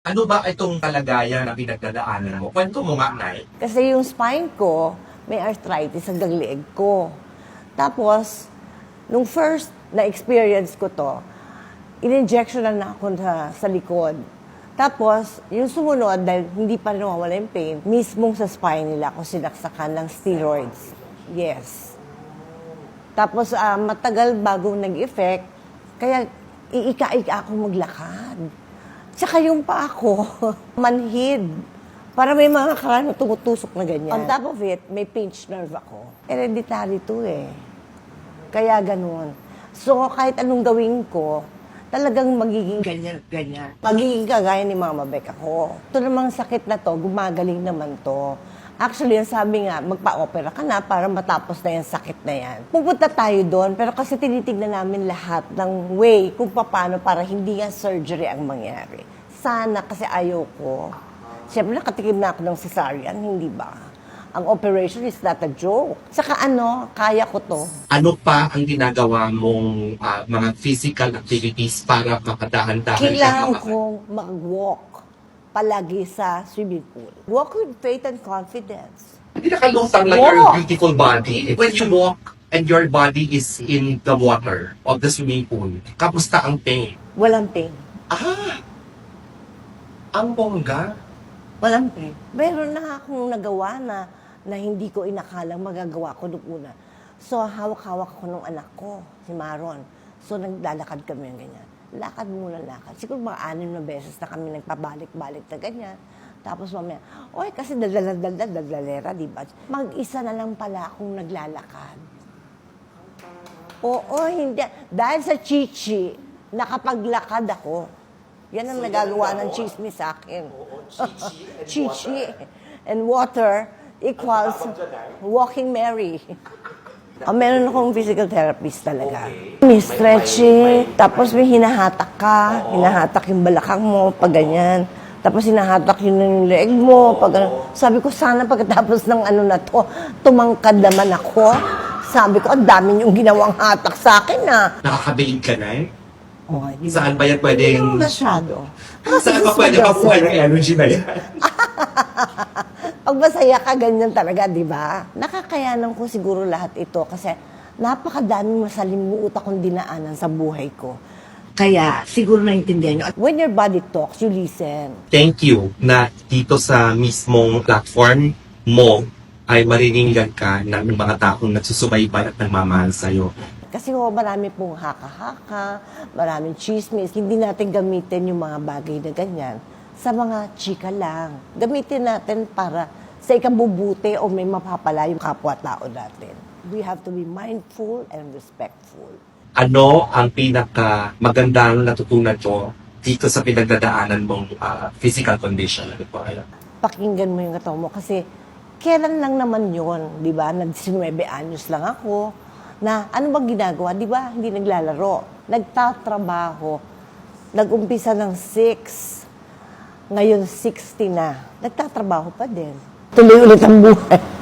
Ano ba itong kalagayan na pinagdadaanan mo? Kwento mo nga, Nay. Kasi yung spine ko, may arthritis hanggang leeg ko. Tapos, nung first na experience ko to, in-injection na ako sa, sa likod. Tapos, yung sumunod, dahil hindi pa rin nawawala yung pain, mismong sa spine nila ako sinaksakan ng steroids. Yes. Tapos, ah, matagal bago nag-effect, kaya iika-ika ako maglakad. Tsaka yung pa ako, manhid. Para may mga karano tumutusok na ganyan. On top of it, may pinch nerve ako. Hereditary to eh. Kaya ganun. So, kahit anong gawin ko, talagang magiging ganyan, ganyan. Magiging kagaya ni Mama Beck ako. Ito namang sakit na to, gumagaling naman to. Actually, ang sabi nga, magpa-opera ka na para matapos na yung sakit na yan. Pupunta tayo doon, pero kasi tinitignan namin lahat ng way kung paano para hindi nga surgery ang mangyari. Sana kasi ayaw ko. Siyempre, nakatikim na ako ng cesarean, hindi ba? Ang operation is not a joke. Saka ano, kaya ko to. Ano pa ang ginagawa mong ah, mga physical activities para makadahan-dahan ka Kailangan kong mag-walk palagi sa swimming pool. Walk with faith and confidence. Hindi nakalutang lang Walk. your beautiful body. When you walk and your body is in the water of the swimming pool, kamusta ang pain? Walang pain. Ah! Ang bongga. Walang pain. Meron na akong nagawa na, na hindi ko inakalang magagawa ko noong una. So, hawak-hawak ko nung anak ko, si Maron. So, naglalakad kami ng ganyan. Lakad muna lakad. Siguro mga anim na beses na kami nagpabalik-balik na ganyan. Tapos mamaya, oy, kasi daldal-daldal, daldalera, di ba? Mag-isa na lang pala akong naglalakad. Oo, hindi. Dahil sa chichi, nakapaglakad ako. Yan ang nagagawa ng chismis sa akin. chichi and water equals walking Mary. Ah, meron akong physical therapist talaga. May stretching, tapos may hinahatak ka, hinahatak yung balakang mo, pag ganyan. Tapos hinahatak yun yung leg mo, pag ganun. Sabi ko, sana pagkatapos ng ano na to, tumangkad naman ako. Sabi ko, ang dami yung ginawang hatak sa akin na. Nakakabilig ka na eh. Oh, di ba? Saan ba yan Hindi pwedeng... naman masyado. Saan ba pwede makuha yung energy na yan? Pag masaya ka, ganyan talaga, di ba? Nakakayanan ko siguro lahat ito kasi napakadaming masalimuot akong dinaanan sa buhay ko. Kaya, siguro naintindihan nyo. When your body talks, you listen. Thank you na dito sa mismong platform mo ay mariningan ka ng mga taong nagsusubaybay at nagmamahal sa'yo. Kasi ho, marami pong haka-haka, maraming chismis. Hindi natin gamitin yung mga bagay na ganyan sa mga chika lang. Gamitin natin para sa ikabubuti o may mapapala yung kapwa-tao natin. We have to be mindful and respectful. Ano ang pinaka magandang natutunan mo dito sa pinagdadaanan mong ah, physical condition? Ano po? Pakinggan mo yung katawan mo. Kasi, kailan lang naman yon di ba? Nag-19 anyos lang ako. Na, ano bang ginagawa? Di ba? Hindi naglalaro. Nagtatrabaho. Nag-umpisa ng 6. Ngayon, 60 na. Nagtatrabaho pa din. Tuloy ulit ang buhay.